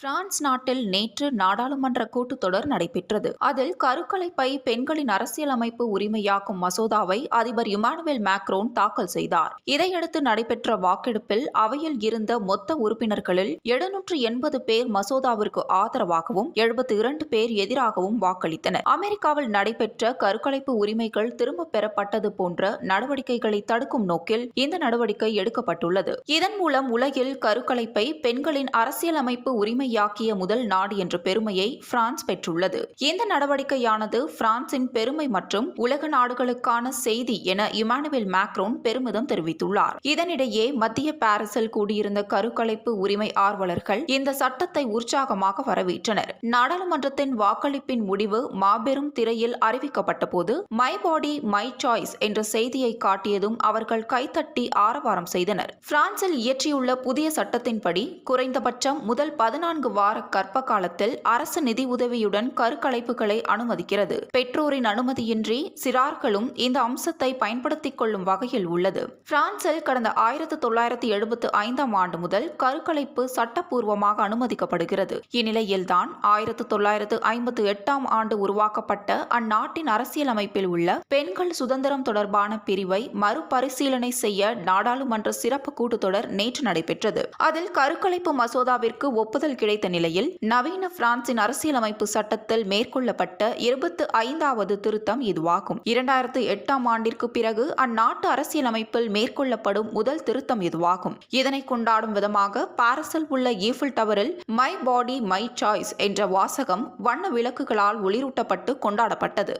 France நாட்டில் நேற்று நாடாளுமன்ற கூட்டத்தொடர் நடைபெற்றது. அதில் கருக்கலைப்பை பெண்களின் அரசியலமைப்பு உரிமையாக்கும் மசோதாவை அதிபர் இமானுவேல் மேக்ரோன் தாக்கல் செய்தார். இதையடுத்து நடைபெற்ற வாக்கெடுப்பில் அவையில் இருந்த மொத்த உறுப்பினர்களில் எழுநூற்று எண்பது பேர் மசோதாவிற்கு ஆதரவாகவும் எழுபத்தி இரண்டு பேர் எதிராகவும் வாக்களித்தனர். அமெரிக்காவில் நடைபெற்ற கருக்கலைப்பு உரிமைகள் திரும்பப் பெறப்பட்டது போன்ற நடவடிக்கைகளை தடுக்கும் நோக்கில் இந்த நடவடிக்கை எடுக்கப்பட்டுள்ளது. இதன் மூலம் உலகில் கருக்கலைப்பை பெண்களின் அரசியலமைப்பு உரிமை உரிமையாக்கிய முதல் நாடு என்ற பெருமையை பிரான்ஸ் பெற்றுள்ளது. இந்த நடவடிக்கையானது பிரான்சின் பெருமை மற்றும் உலக நாடுகளுக்கான செய்தி என இமானுவேல் மேக்ரோன் பெருமிதம் தெரிவித்துள்ளார். இதனிடையே மத்திய பாரிஸில் கூடியிருந்த கருக்கலைப்பு உரிமை ஆர்வலர்கள் இந்த சட்டத்தை உற்சாகமாக வரவேற்றனர். நாடாளுமன்றத்தின் வாக்களிப்பின் முடிவு மாபெரும் திரையில் அறிவிக்கப்பட்ட போது மை பாடி மை சாய்ஸ் என்ற செய்தியை காட்டியதும் அவர்கள் கைத்தட்டி ஆரவாரம் செய்தனர். பிரான்சில் இயற்றியுள்ள புதிய சட்டத்தின்படி குறைந்தபட்சம் முதல் பதினான்கு வார கர்ப்ப காலத்தில் அரசு நிதி உதவியுடன் கருக்கலைப்புகளை அனுமதிக்கிறது. பெற்றோரின் அனுமதியின்றி சிறார்களும் இந்த அம்சத்தை பயன்படுத்திக் கொள்ளும் வகையில் உள்ளது. பிரான்சில் கடந்த ஆயிரத்து தொள்ளாயிரத்து எழுபத்து ஐந்தாம் ஆண்டு முதல் கருக்கலைப்பு சட்டப்பூர்வமாக அனுமதிக்கப்படுகிறது. இந்நிலையில்தான் ஆயிரத்து தொள்ளாயிரத்து ஐம்பத்து எட்டாம் ஆண்டு உருவாக்கப்பட்ட அந்நாட்டின் அரசியலமைப்பில் உள்ள பெண்கள் சுதந்திரம் தொடர்பான பிரிவை மறுபரிசீலனை செய்ய நாடாளுமன்ற சிறப்பு கூட்டத்தொடர் நேற்று நடைபெற்றது. அதில் கருக்கலைப்பு மசோதாவிற்கு ஒப்புதல் கிடை கிடைத்த நிலையில் நவீன பிரான்சின் அரசியலமைப்பு சட்டத்தில் மேற்கொள்ளப்பட்ட இருபத்து ஐந்தாவது திருத்தம் இதுவாகும். இரண்டாயிரத்து எட்டாம் ஆண்டிற்கு பிறகு அந்நாட்டு அரசியலமைப்பில் மேற்கொள்ளப்படும் முதல் திருத்தம் இதுவாகும். இதனை கொண்டாடும் விதமாக பாரிஸில் உள்ள ஈஃபில் டவரில் மை பாடி மை சாய்ஸ் என்ற வாசகம் வண்ண விளக்குகளால் ஒளிரூட்டப்பட்டு கொண்டாடப்பட்டது.